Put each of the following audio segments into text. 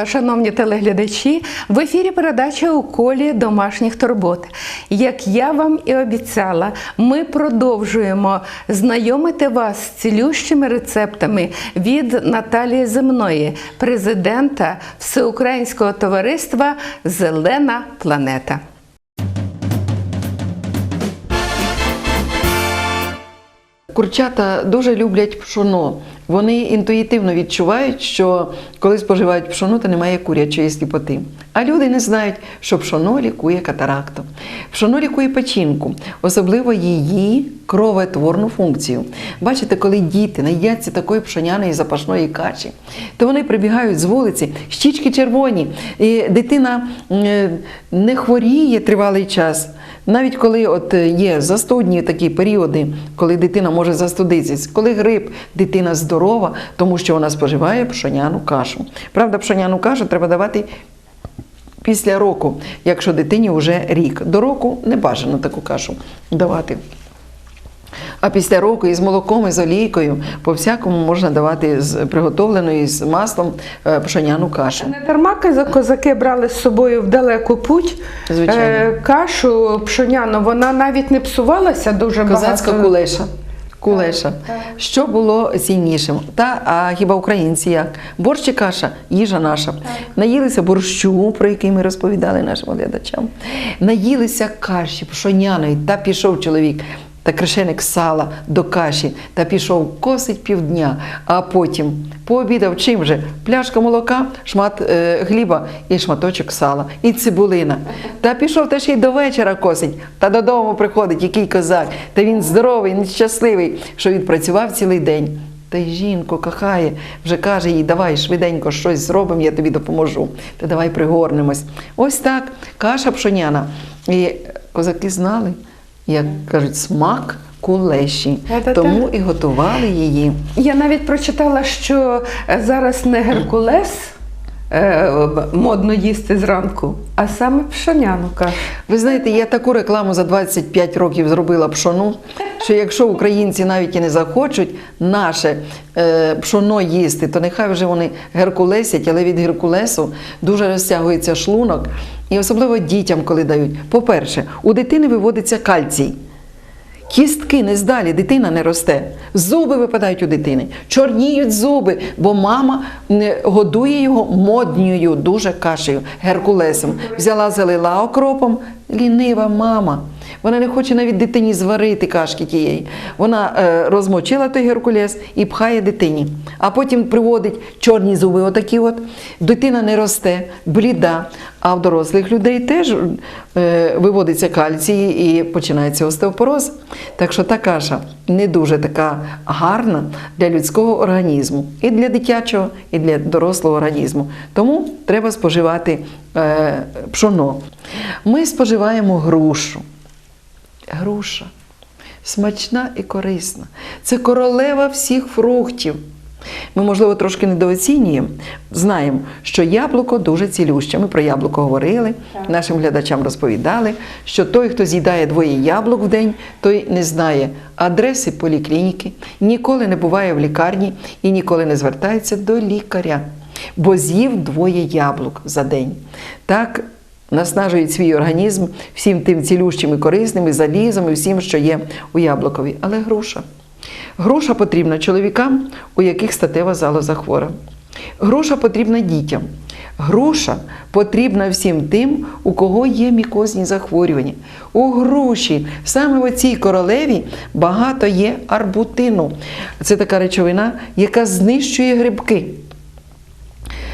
Вітаю шановні телеглядачі. В ефірі передача у колі домашніх турбот. Як я вам і обіцяла, ми продовжуємо знайомити вас з цілющими рецептами від Наталії Земної, президента Всеукраїнського товариства Зелена планета. Курчата дуже люблять пшоно. Вони інтуїтивно відчувають, що коли споживають пшоно, то немає курячої сліпоти. А люди не знають, що пшоно лікує катаракту. Пшоно лікує печінку, особливо її кровотворну функцію. Бачите, коли діти наїдяться такої пшоняної запашної каші, то вони прибігають з вулиці, щічки червоні, і дитина е, не хворіє тривалий час. Навіть коли от є застудні такі періоди, коли дитина може застудитись, коли грип, дитина здорова, тому що вона споживає пшоняну кашу. Правда, пшоняну кашу треба давати після року, якщо дитині вже рік. До року не бажано таку кашу давати. А після року із молоком, і з олійкою, по всякому можна давати з приготовленою з маслом е, пшоняну кашу. Не дарма козаки брали з собою в далеку путь Звичайно. е, кашу пшоняну. Вона навіть не псувалася дуже Козацька багато. кулеша. Кулеша. Що було ціннішим? Та а хіба українці як? Борщ і каша, їжа наша. Наїлися борщу, про який ми розповідали нашим глядачам. Наїлися каші пшоняної, та пішов чоловік. Та кришеник сала до каші та пішов косить півдня, а потім пообідав чим же? Пляшка молока, шмат е, хліба і шматочок сала, і цибулина. Та пішов теж і до вечора косить, та додому приходить який козак. Та він здоровий, він щасливий, що відпрацював цілий день. Та й жінку кохає, вже каже їй, давай швиденько щось зробимо, я тобі допоможу. Та давай пригорнемось. Ось так, каша пшоняна. І козаки знали, як кажуть, смак кулеші. Та-та-та. Тому і готували її. Я навіть прочитала, що е, зараз не геркулес е, модно їсти зранку, а саме пшоняну кашу. Ви знаєте, я таку рекламу за 25 років зробила пшону, що якщо українці навіть і не захочуть наше е, пшоно їсти, то нехай вже вони геркулесять, але від геркулесу дуже розтягується шлунок. І особливо дітям, коли дають. По-перше, у дитини виводиться кальцій. Кістки не здалі, дитина не росте. Зуби випадають у дитини, чорніють зуби, бо мама не годує його модньою дуже кашею, геркулесом. Взяла, залила окропом. Лінива мама. Вона не хоче навіть дитині зварити кашки тієї. Вона е, розмочила той геркулес і пхає дитині. А потім приводить чорні зуби, отакі от. Дитина не росте, бліда. А в дорослих людей теж е, виводиться кальцій і починається остеопороз. Так що та каша не дуже така гарна для людського організму, і для дитячого, і для дорослого організму. Тому треба споживати пшоно. Ми споживаємо грушу. Груша смачна і корисна. Це королева всіх фруктів. Ми, можливо, трошки недооцінюємо. Знаємо, що яблуко дуже цілюще. Ми про яблуко говорили, нашим глядачам розповідали, що той, хто з'їдає двоє яблук в день, той не знає адреси поліклініки, ніколи не буває в лікарні і ніколи не звертається до лікаря, бо з'їв двоє яблук за день. Так наснажують свій організм всім тим цілющим і корисним, і залізом, і всім, що є у яблукові. Але груша. Груша потрібна чоловікам, у яких статева залоза хвора. Груша потрібна дітям. Груша потрібна всім тим, у кого є мікозні захворювання. У груші, саме в цій королеві, багато є арбутину. Це така речовина, яка знищує грибки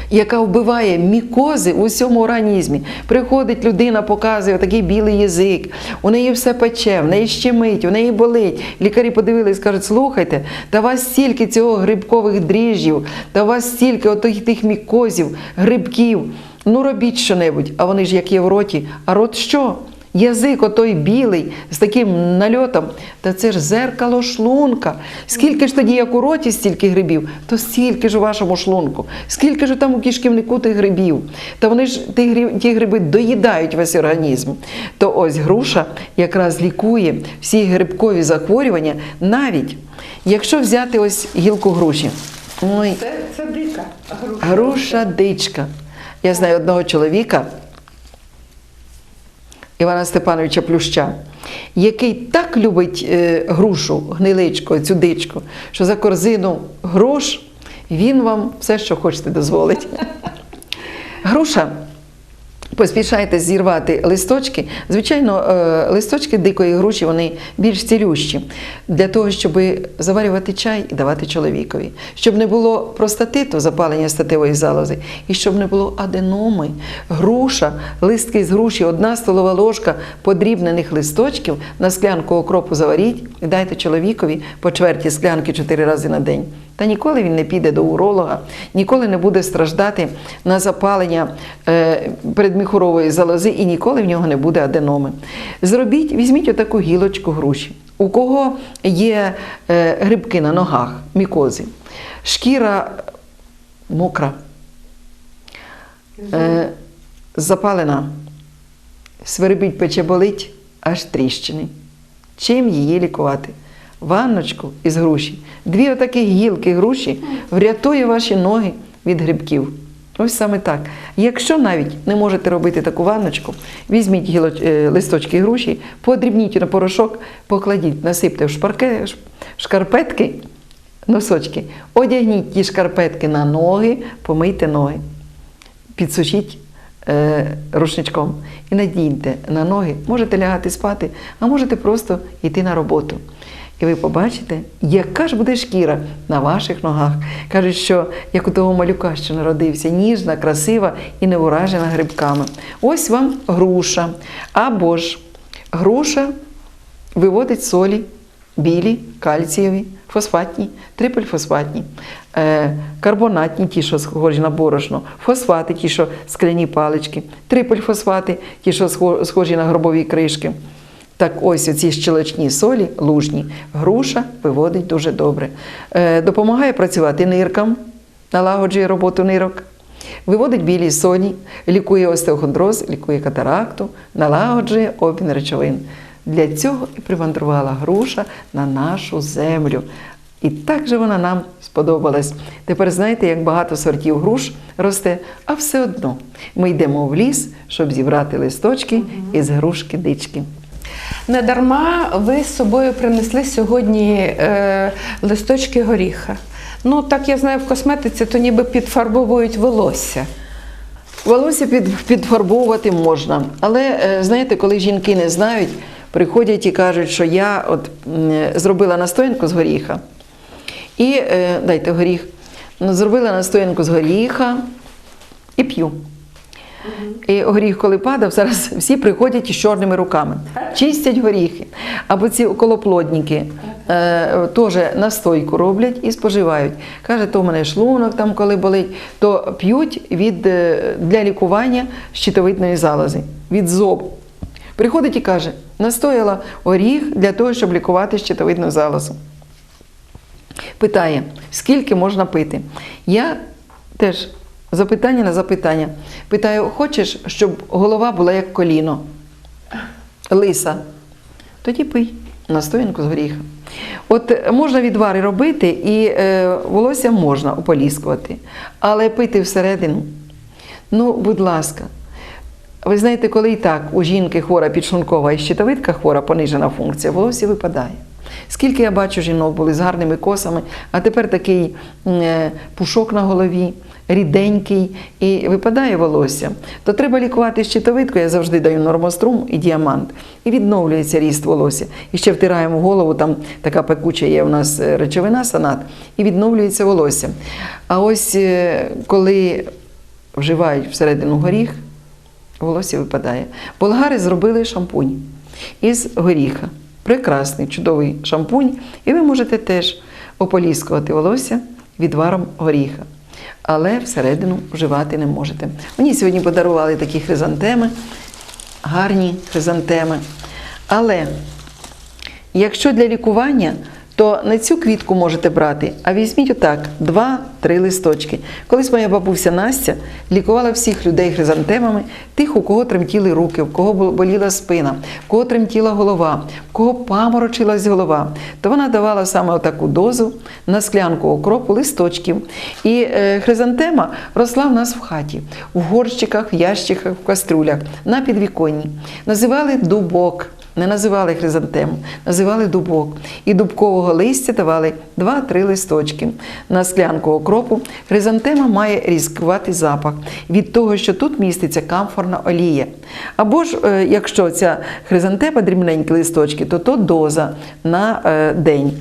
яка вбиває мікози у всьому організмі. Приходить людина, показує такий білий язик, у неї все пече, в неї щемить, у неї болить. Лікарі подивились, кажуть, слухайте, та у вас стільки цього грибкових дріжджів, та у вас стільки отих тих мікозів, грибків. Ну робіть що-небудь. А вони ж як є в роті. А рот що? Язик отой білий з таким нальотом, та це ж зеркало шлунка. Скільки ж тоді, як у роті, стільки грибів, то стільки ж у вашому шлунку, скільки ж там у кишківнику тих грибів. Та вони ж ті гри- ті гриби доїдають весь організм. То ось груша якраз лікує всі грибкові захворювання, навіть якщо взяти ось гілку груші. Ой, Це, це дика груша. Груша дичка. Я знаю одного чоловіка, Івана Степановича Плюща, який так любить е, грушу, гниличку, цю дичку, що за корзину груш він вам все, що хочете, дозволить. Груша. Поспішайте зірвати листочки. Звичайно, е, листочки дикої груші вони більш цілющі для того, щоб заварювати чай і давати чоловікові, щоб не було простатиту, запалення статевої залози, і щоб не було аденоми. Груша, листки з груші, одна столова ложка подрібнених листочків на склянку окропу заваріть і дайте чоловікові по чверті склянки чотири рази на день. Та ніколи він не піде до уролога, ніколи не буде страждати на запалення е, передміхурової залози і ніколи в нього не буде аденоми. Зробіть, візьміть отаку гілочку груші. У кого є е, грибки на ногах, мікози, шкіра мокра, е, запалена, свербить, пече болить, аж тріщини. Чим її лікувати? Ванночку із груші. Дві отакі гілки груші врятує ваші ноги від грибків. Ось саме так. Якщо навіть не можете робити таку ванночку, візьміть гілоч- е, листочки груші, подрібніть на порошок, покладіть, насипте в шпарке, шкарпетки, носочки, одягніть ті шкарпетки на ноги, помийте ноги підсушіть е, рушничком і надіньте на ноги. Можете лягати спати, а можете просто йти на роботу. І ви побачите, яка ж буде шкіра на ваших ногах. Кажуть, що як у того малюка, що народився, ніжна, красива і не уражена грибками. Ось вам груша. Або ж груша виводить солі білі, кальцієві, фосфатні, трипельфосфатні, е, карбонатні, ті, що схожі на борошно, фосфати, ті, що скляні палички, трипельфосфати, ті, що схожі на гробові кришки. Так ось оці щелочні солі, лужні, груша виводить дуже добре. Е, допомагає працювати ниркам, налагоджує роботу нирок. Виводить білі солі, лікує остеохондроз, лікує катаракту, налагоджує обмін речовин. Для цього і привандрувала груша на нашу землю. І так же вона нам сподобалась. Тепер знаєте, як багато сортів груш росте, а все одно ми йдемо в ліс, щоб зібрати листочки із грушки дички. Недарма ви з собою принесли сьогодні е, листочки горіха. Ну, так я знаю, в косметиці то ніби підфарбовують волосся. Волосся під, підфарбовувати можна, але е, знаєте, коли жінки не знають, приходять і кажуть, що я от зробила настоянку з горіха. І е, дайте горіх. Зробила настоянку з горіха і п'ю. І горіх, коли падав, зараз всі приходять із чорними руками, чистять горіхи. Або ці околоплодники е, теж настойку роблять і споживають. Каже, то в мене шлунок там, коли болить, то п'ють від, е, для лікування щитовидної залози, від зобу. Приходить і каже, настояла горіх для того, щоб лікувати щитовидну залозу. Питає, скільки можна пити? Я теж запитання на запитання. Питаю, хочеш, щоб голова була як коліно? Лиса. Тоді пий настоянку з горіха. От можна відвари робити, і е, волосся можна ополіскувати, але пити всередину. Ну, будь ласка. Ви знаєте, коли і так у жінки хвора підшлункова і щитовидка хвора, понижена функція, волосся випадає. Скільки я бачу жінок були з гарними косами, а тепер такий е, пушок на голові, ріденький, і випадає волосся, то треба лікувати щитовидку, я завжди даю нормострум і діамант. І відновлюється ріст волосся. І ще втираємо голову, там така пекуча є у нас е, речовина, санат, і відновлюється волосся. А ось е, коли вживають всередину горіх, волосся випадає. Болгари зробили шампунь із горіха. Прекрасний, чудовий шампунь. І ви можете теж ополіскувати волосся відваром горіха. Але всередину вживати не можете. Мені сьогодні подарували такі хризантеми, гарні хризантеми. Але якщо для лікування, то не цю квітку можете брати, а візьміть отак, два-три листочки. Колись моя бабуся Настя лікувала всіх людей хризантемами, тих, у кого тремтіли руки, у кого боліла спина, у кого тремтіла голова, у кого паморочилась голова. То вона давала саме отаку дозу на склянку окропу листочків. І е, хризантема росла в нас в хаті, в горщиках, в ящиках, в каструлях, на підвіконні. Називали дубок. Не називали хризантему, називали дубок. І дубкового листя давали 2-3 листочки на склянку окропу. Хризантема має різкуватий запах від того, що тут міститься камфорна олія. Або ж, е, якщо ця хризантема дрібненькі листочки, то то доза на е, день.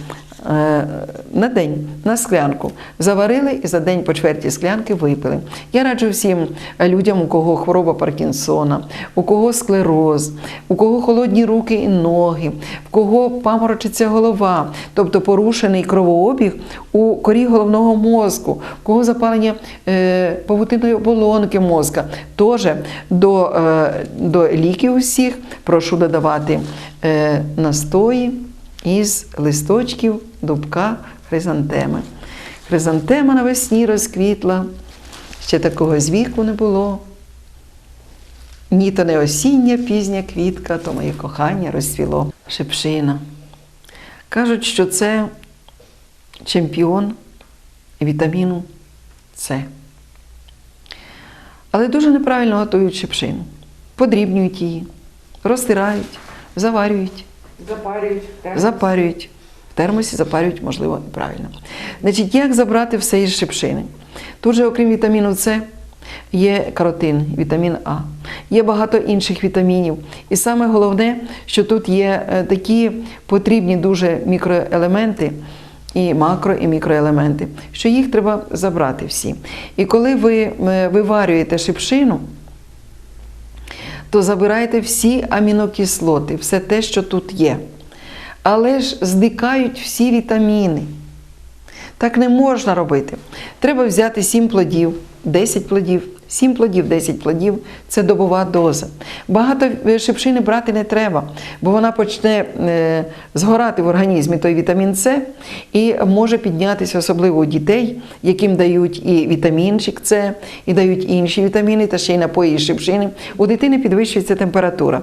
Е, На день, на склянку. Заварили і за день по чверті склянки випили. Я раджу всім людям, у кого хвороба Паркінсона, у кого склероз, у кого холодні руки і ноги, в кого паморочиться голова, тобто порушений кровообіг у корі головного мозку, у кого запалення е, павутинної оболонки мозка. Тож до, е, до ліків усіх прошу додавати настої із листочків дубка хризантеми. Хризантема навесні розквітла, ще такого звіку не було. Ні, то не осіння пізня квітка, то моє кохання розцвіло. Шепшина. Кажуть, що це чемпіон вітаміну С. Але дуже неправильно готують шипшину. Подрібнюють її, розтирають, заварюють. Запарюють. Запарюють. В термосі запарюють, можливо, неправильно. Значить, як забрати все із шипшини? Тут же, окрім вітаміну С, є каротин, вітамін А, є багато інших вітамінів. І саме головне, що тут є е, такі потрібні дуже мікроелементи, і макро, і мікроелементи, що їх треба забрати всі. І коли ви е, виварюєте шипшину, то забирайте всі амінокислоти, все те, що тут є. Але ж зникають всі вітаміни. Так не можна робити. Треба взяти 7 плодів, 10 плодів, 7 плодів, 10 плодів це добова доза. Багато е, шипшини брати не треба, бо вона почне е, згорати в організмі той вітамін С і може піднятися, особливо у дітей, яким дають і вітамінчик С, і дають інші вітаміни, та ще й напої з шипшини. У дитини підвищується температура.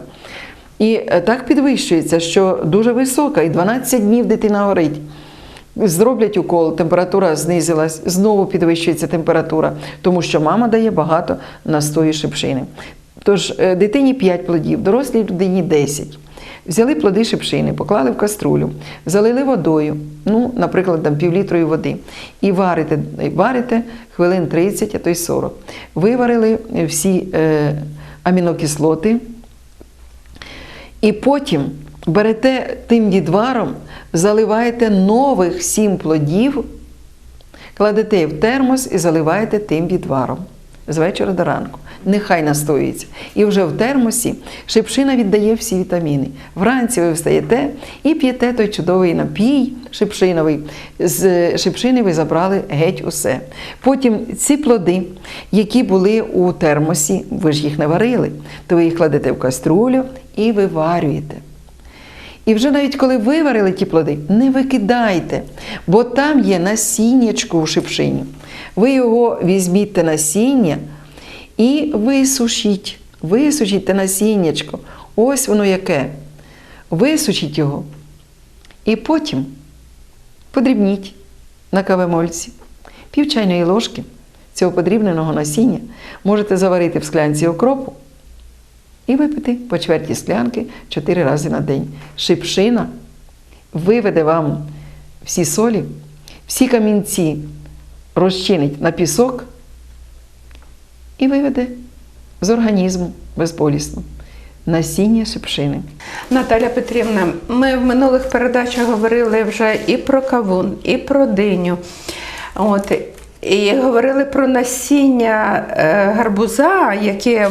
І е, так підвищується, що дуже висока, і 12 днів дитина горить. Зроблять укол, температура знизилась, знову підвищується температура, тому що мама дає багато настої шипшини. Тож е, дитині 5 плодів, дорослій людині 10. Взяли плоди шипшини, поклали в каструлю, залили водою, ну, наприклад, там півлітрої води, і варите, варите хвилин 30, а то й 40. Виварили всі е, амінокислоти, і потім берете тим відваром, заливаєте нових сім плодів, кладете в термос і заливаєте тим відваром з вечора до ранку. Нехай настоюється. І вже в термосі шипшина віддає всі вітаміни. Вранці ви встаєте і п'єте той чудовий напій шипшиновий. З шипшини ви забрали геть усе. Потім ці плоди, які були у термосі, ви ж їх не варили, то ви їх кладете в каструлю і виварюєте. І вже навіть коли виварили ті плоди, не викидайте, бо там є насіннячко у шипшині. Ви його візьміть насіння і висушіть. Висушіть те насіннячко. Ось воно яке. Висушіть його. І потім подрібніть на кавемольці. Пів чайної ложки цього подрібненого насіння можете заварити в склянці окропу і випити по чверті склянки 4 рази на день. Шипшина виведе вам всі солі, всі камінці розчинить на пісок і виведе з організму безболісно насіння шипшини. Наталя Петрівна, ми в минулих передачах говорили вже і про кавун, і про диню. От, і говорили про насіння е, гарбуза, яке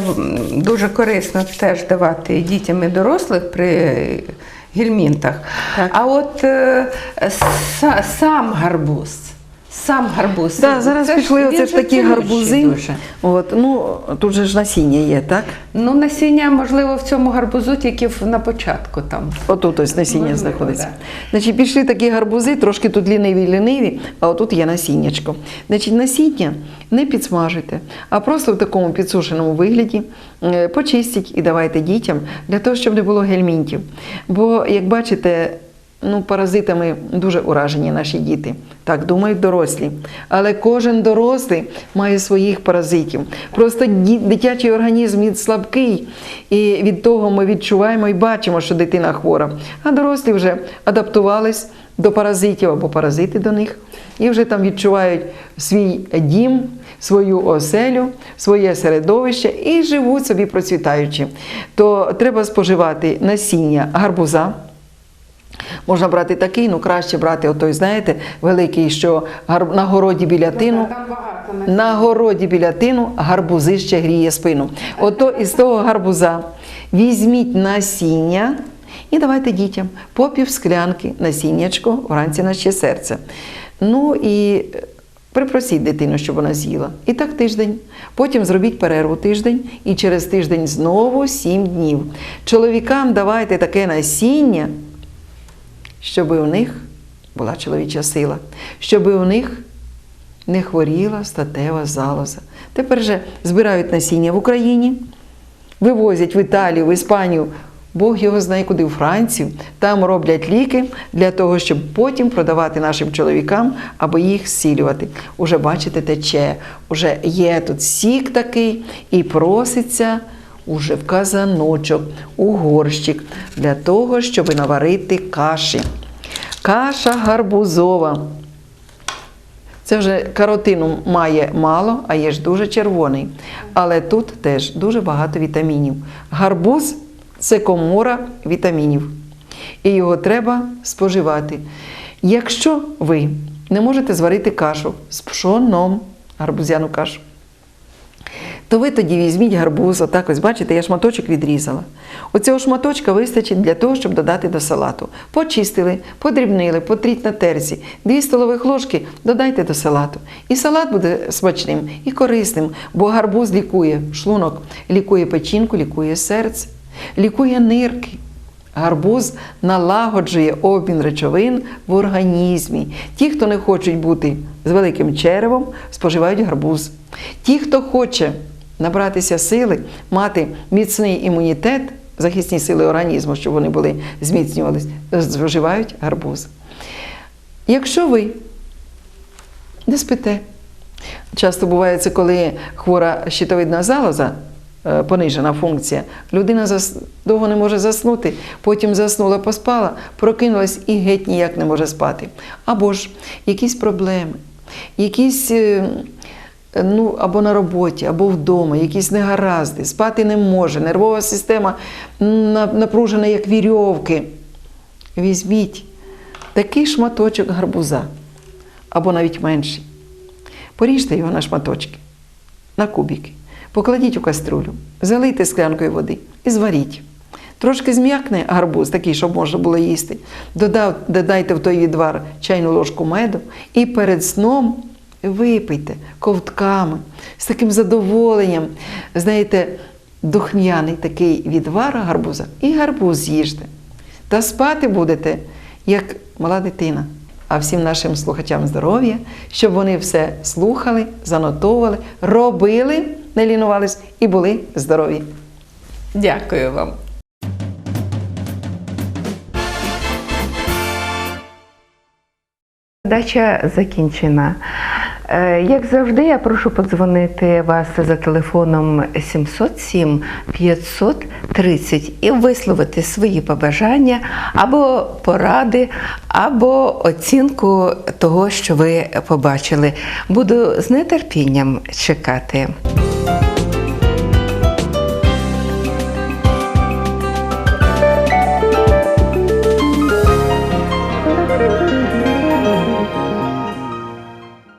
дуже корисно теж давати дітям і дорослих при гельмінтах. Так. А от е, сам гарбуз. Сам гарбуз. Да, зараз Це пішли оце ж такі гарбузи. дуже. От, ну, тут же ж насіння є, так? Ну, насіння, можливо, в цьому гарбузу тільки на початку там. Отут ось насіння Можливо, знаходиться. да. Значить, пішли такі гарбузи, трошки тут ліниві ліниві, а отут є насіннячко. Значить, насіння не підсмажуйте, а просто в такому підсушеному вигляді е, почистіть і давайте дітям для того, щоб не було гельмінтів. Бо, як бачите, ну, паразитами дуже уражені наші діти. Так думають дорослі. Але кожен дорослий має своїх паразитів. Просто дитячий організм він слабкий, і від того ми відчуваємо і бачимо, що дитина хвора. А дорослі вже адаптувались до паразитів або паразити до них, і вже там відчувають свій дім, свою оселю, своє середовище і живуть собі процвітаючи. То треба споживати насіння гарбуза. Можна брати такий, ну краще брати отой, знаєте, великий, що на городі біля тину. На городі біля тину гарбузи ще гріє спину. Ото із того гарбуза візьміть насіння і давайте дітям по пів склянки насіннячко вранці на ще серце. Ну і припросіть дитину, щоб вона з'їла. І так тиждень. Потім зробіть перерву тиждень і через тиждень знову сім днів. Чоловікам давайте таке насіння, щоб у них була чоловіча сила, щоб у них не хворіла статева залоза. Тепер же збирають насіння в Україні, вивозять в Італію, в Іспанію, Бог його знає куди, у Францію. Там роблять ліки для того, щоб потім продавати нашим чоловікам або їх зцілювати. Уже бачите, тече, уже є тут сік такий і проситься уже в казаночок, у горщик для того, щоб наварити каші. Каша гарбузова. Це вже каротину має мало, а є ж дуже червоний. Але тут теж дуже багато вітамінів. Гарбуз це комора вітамінів. І його треба споживати. Якщо ви не можете зварити кашу з пшоном, гарбузяну кашу, то ви тоді візьміть гарбуз, отак ось бачите, я шматочок відрізала. Оцього шматочка вистачить для того, щоб додати до салату. Почистили, подрібнили, потріть на терці, дві столових ложки додайте до салату. І салат буде смачним і корисним, бо гарбуз лікує шлунок, лікує печінку, лікує серце, лікує нирки. Гарбуз налагоджує обмін речовин в організмі. Ті, хто не хочуть бути з великим черевом, споживають гарбуз. Ті, хто хоче набратися сили, мати міцний імунітет, захисні сили організму, щоб вони були зміцнювались, споживають гарбуз. Якщо ви не спите, Часто буває це, коли хвора щитовидна залоза, е, понижена функція, людина зас... довго не може заснути, потім заснула, поспала, прокинулась і геть ніяк не може спати. Або ж якісь проблеми, якісь. Ну, або на роботі, або вдома, якісь негаразди, спати не може, нервова система напружена, як вірьовки. Візьміть такий шматочок гарбуза, або навіть менший. Поріжте його на шматочки, на кубики, покладіть у каструлю, залийте склянкою води і зваріть. Трошки зм'якне гарбуз, такий, щоб можна було їсти. Додав, додайте в той відвар чайну ложку меду і перед сном випийте ковтками з таким задоволенням. Знаєте, духм'яний такий відвар гарбуза і гарбуз з'їжте. Та спати будете, як мала дитина. А всім нашим слухачам здоров'я, щоб вони все слухали, занотовували, робили, не лінувались і були здорові. Дякую вам. Передача закінчена. Е, Як завжди, я прошу подзвонити вас за телефоном 707 530 і висловити свої побажання або поради, або оцінку того, що ви побачили. Буду з нетерпінням чекати.